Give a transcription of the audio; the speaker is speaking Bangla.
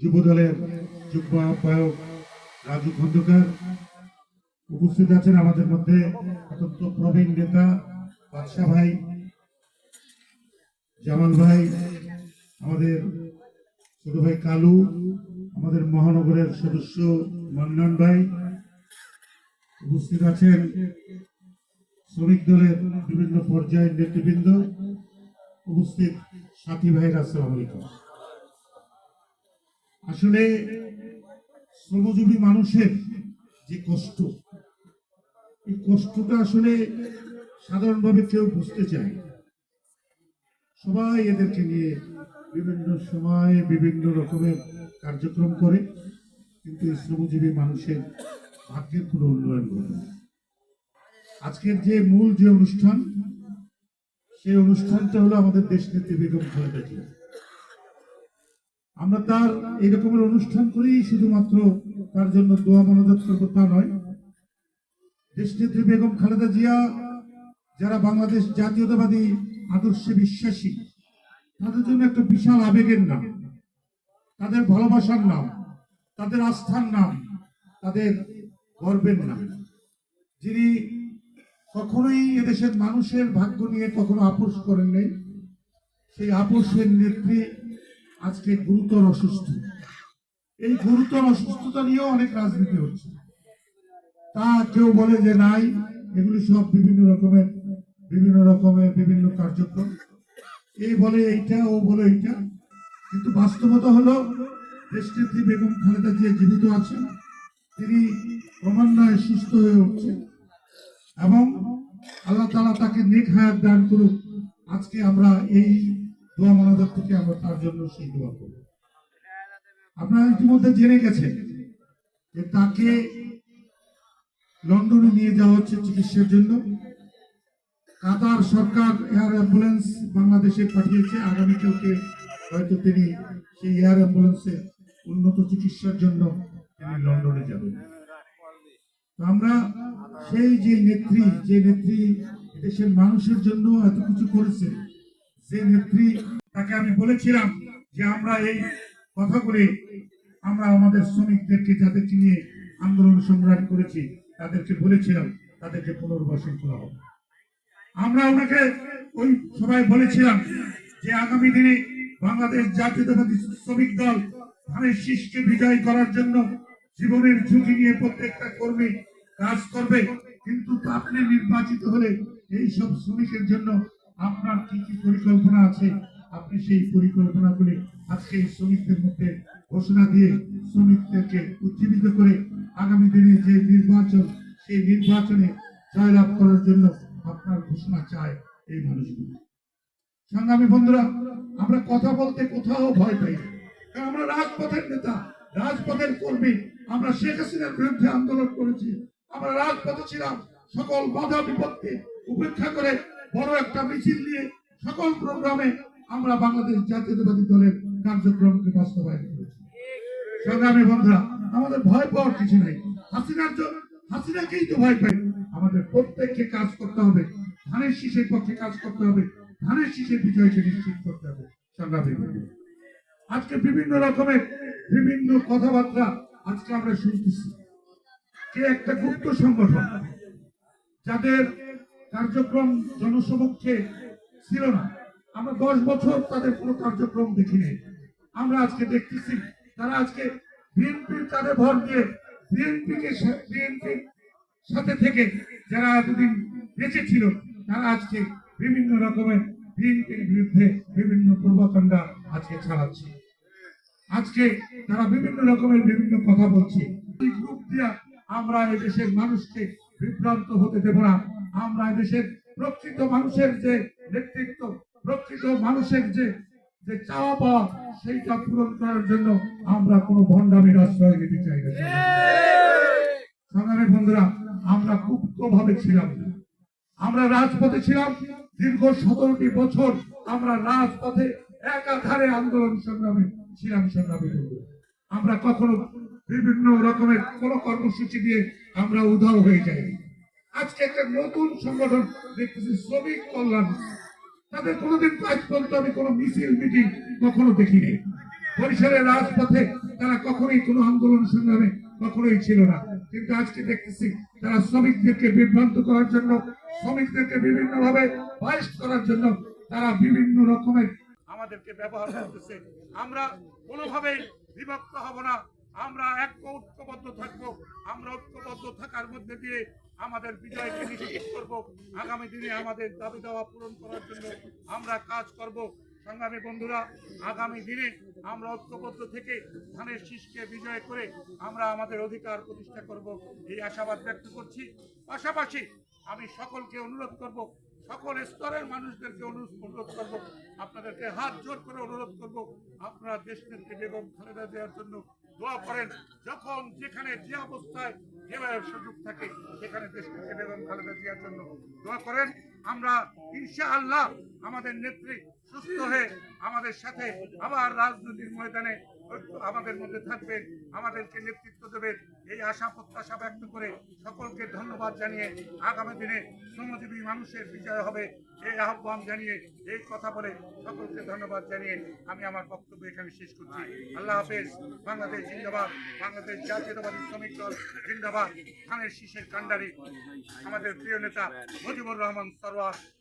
যুবদলের যুগ্ম আহ্বায়ক রাজু খন্দকার উপস্থিত আছেন আমাদের মধ্যে অত্যন্ত প্রবীণ নেতা, বাদশাহ ভাই, জামাল ভাই, আমাদের ছোট ভাই কালু, আমাদের মহানগরের সদস্য মন্নন ভাই উপস্থিত আছেন। শ্রমিক দলের বিভিন্ন পর্যায়ের নেতৃবৃন্দ উপস্থিত সাথী ভাইরা, আসসালামু আলাইকুম। আসলে শ্রমজীবী মানুষের যে কষ্ট, এই কষ্টটা আসলে সাধারণভাবে কেউ বুঝতে চায় সবাই এদেরকে নিয়ে বিভিন্ন সময়ে বিভিন্ন রকমের কার্যক্রম করে, কিন্তু এই শ্রমজীবী মানুষের ভাগ্যের কোনো উন্নয়ন ঘটে আজকের যে মূল যে অনুষ্ঠান, সেই অনুষ্ঠানটা হলো আমাদের দেশ নেত্রী বেগম খালেদা জিয়া। আমরা তার এই রকমের অনুষ্ঠান করেই শুধুমাত্র তার জন্য দোয়া মনোযোগ করব তা নয়। দেশনেত্রী বেগম খালেদা জিয়া, যারা বাংলাদেশ জাতীয়তাবাদী আদর্শে বিশ্বাসী, তাদের জন্য একটা বিশাল আবেগের নাম। তাদের ভালোবাসার নাম, তাদের আস্থার নাম, তাদের গর্বের নাম। যিনি কখনোই এদেশের মানুষের ভাগ্য নিয়ে কখনো আপোষ করেন নাই। সেই আপোষের নেত্রী আজকে গুরুতর অসুস্থ। এই গুরুতর অসুস্থতা নিয়েও অনেক রাজনীতি হচ্ছে। তা কেউ বলে যে নাই, এগুলি সব বিভিন্ন রকমের বিভিন্ন রকমের বিভিন্ন কার্যক্রম। এই বলে এইটা, ও বলে এইটা। কিন্তু বাস্তবতা হলো, দেশনেত্রী বেগম খালেদা জিয়া জীবিত আছেন। তিনি ক্রমান্বয়ে সুস্থ হয়ে উঠছেন এবং আল্লাহ তালা তাকে নেক হায়াত দান করুক। আজকে আমরা এই দোয়া মনাদার থেকে আমরা তার জন্য সেই দোয়া করব আপনারা ইতিমধ্যে জেনে গেছেন যে তাকে লন্ডনে নিয়ে যাওয়া হচ্ছে চিকিৎসার জন্য। কাতার সরকার এয়ার অ্যাম্বুলেন্স বাংলাদেশে পাঠিয়েছে। আগামীকালকে হয়তো তিনি সেই এয়ার অ্যাম্বুলেন্সে উন্নত চিকিৎসার জন্য তিনি লন্ডনে যাবেন। আমরা সেই যে নেত্রী যে নেত্রী দেশের মানুষের জন্য এত কিছু করেছে যে নেত্রী তাকে আমি বলেছিলাম যে আমরা এই কথাগুলি আমরা আমাদের শ্রমিকদেরকে যাদেরকে নিয়ে আন্দোলন সংগ্রাম করেছি, তাদেরকে বলেছিলাম, তাদেরকে পুনর্বাসন করা হবে আমরা ওনাকে ওই সবাই বলেছিলাম যে আগামী দিনে বাংলাদেশ জাতীয়তাবাদী শ্রমিক দল ধানের শীষকে বিজয় করার জন্য জীবনের ঝুঁকি নিয়ে প্রত্যেকটা কর্মী কাজ করবে, কিন্তু আপনি নির্বাচিত হলে এই সব শ্রমিকের জন্য আপনার কি কি পরিকল্পনা আছে? আপনি সেই পরিকল্পনাগুলি আজকে শ্রমিকদের মধ্যে ঘোষণা দিয়ে শ্রমিকদেরকে উজ্জীবিত করে আগামী দিনে যে নির্বাচন, সেই নির্বাচনে জয়লাভ করার জন্য আপনার ঘোষণা চায় এই মানুষগুলো। সংগ্রামী বন্ধুরা, আমরা কথা বলতে কোথাও ভয় পাই কারণ আমরা রাজপথের নেতা, রাজপথের কর্মী। আমরা শেখ হাসিনার বিরুদ্ধে আন্দোলন করেছি। আমরা রাজপথে ছিলাম। সকল বাধা বিপত্তি উপেক্ষা করে বড় একটা মিছিল নিয়ে সকল প্রোগ্রামে আমরা বাংলাদেশ জাতীয়তাবাদী দলের কার্যক্রমকে বাস্তবায়ন করেছি। সংগ্রামী বন্ধুরা, আমাদের ভয় পাওয়ার কিছু নাই। হাসিনার জন্য হাসিনাকেই তো ভয় পাই। আমাদের প্রত্যেককে কাজ করতে হবে। ধানের শীষের পক্ষে কাজ করতে হবে। ধানের শীষের বিজয়কে নিশ্চিত করতে হবে। সংগ্রামী বন্ধুরা, আজকে বিভিন্ন রকমের বিভিন্ন কথাবার্তা আজকে আমরা শুনতেছি। যে একটা গুপ্ত সংগঠন, যাদের কার্যক্রম জনসমক্ষে ছিল না। আমরা দশ বছর তাদের কোনো কার্যক্রম দেখিনি। আমরা আজকে দেখতেছি, তারা আজকে বিএনপির তাদের ভর দিয়ে বিএনপিকে বিএনপির সাথে থেকে যারা এতদিন বেঁচে ছিল, তারা আজকে বিভিন্ন রকমের বিএনপির বিরুদ্ধে বিভিন্ন প্রভাকাণ্ডা আজকে চালাচ্ছে। আজকে তারা বিভিন্ন রকমের বিভিন্ন কথা বলছে। দিয়া আমরা এই দেশের মানুষকে বিভ্রান্ত হতে দেব না। আমরা দেশের প্রকৃত মানুষের যে নেতৃত্ব, প্রকৃত মানুষের যে যে চাওয়া পাওয়া, সেইটা পূরণ করার জন্য আমরা কোনো ভণ্ডামির আশ্রয় নিতে চাই না। সংগ্রামী বন্ধুরা, আমরা গুপ্ত ভাবে ছিলাম। না আমরা রাজপথে ছিলাম। দীর্ঘ সতেরোটি বছর আমরা রাজপথে একাধারে আন্দোলন সংগ্রামে ছিলাম সংগ্রামী আমরা কখনো বিভিন্ন রকমের কোন কর্মসূচি দিয়ে আমরা উধাও হয়ে যাই আজকে একটা নতুন সংগঠন দেখতেছি, শ্রমিক কল্যাণ। তাদের কোনোদিন আজ পর্যন্ত আমি কোনো মিছিল, মিটিং কখনো দেখিনি। বরিশালের রাজপথে তারা কখনোই কোনো আন্দোলন সংগ্রামে কখনোই ছিল না। কিন্তু আজকে দেখতেছি তারা শ্রমিকদেরকে বিভ্রান্ত করার জন্য, শ্রমিকদেরকে বিভিন্ন ভাবে বাইস্ট করার জন্য তারা বিভিন্ন রকমের আমাদেরকে ব্যবহার করতেছে। আমরা কোনোভাবে বিভক্ত হব না। আমরা এক ঐক্যবদ্ধ থাকব, আমরা ঐক্যবদ্ধ থাকার মধ্যে দিয়ে আমাদের বিজয়কে নিশ্চিত করব। আগামী দিনে আমাদের দাবি দাওয়া পূরণ করার জন্য আমরা কাজ করব। সংগ্রামী বন্ধুরা, আগামী দিনে আমরা ঐক্যবদ্ধ থেকে ধানের শীষকে বিজয় করে আমরা আমাদের অধিকার প্রতিষ্ঠা করব। এই আশাবাদ ব্যক্ত করছি। পাশাপাশি আমি সকলকে অনুরোধ করব, সকল স্তরের মানুষদেরকে অনুরোধ করব, আপনাদেরকে হাত জোর করে অনুরোধ করব, আপনারা দেশনেত্রী বেগম খালেদা দেওয়ার জন্য দোয়া করেন, যখন যেখানে যে অবস্থায় যেভাবে সুযোগ থাকে, সেখানে দেশকে বেগম খালেদা জিয়ার জন্য দোয়া করেন। আমরা ইনশা আল্লাহ আমাদের নেত্রী সুস্থ হয়ে আমাদের সাথে আবার রাজনৈতিক ময়দানে আমাদের মধ্যে থাকবেন আমাদেরকে নেতৃত্ব দেবেন এই আশা প্রত্যাশা ব্যক্ত করে সকলকে ধন্যবাদ জানিয়ে আগামী দিনে শ্রমজীবী মানুষের বিজয় হবে। এই আহ্বান জানিয়ে, এই কথা বলে সকলকে ধন্যবাদ জানিয়ে আমি আমার বক্তব্য এখানে শেষ করছি। আল্লাহ হাফেজ। বাংলাদেশ জিন্দাবাদ। বাংলাদেশ জাতীয়তাবাদী শ্রমিক দল জিন্দাবাদ। ধানের শীষের কান্ডারি আমাদের প্রিয় নেতা মুজিবুর রহমান সরওয়ার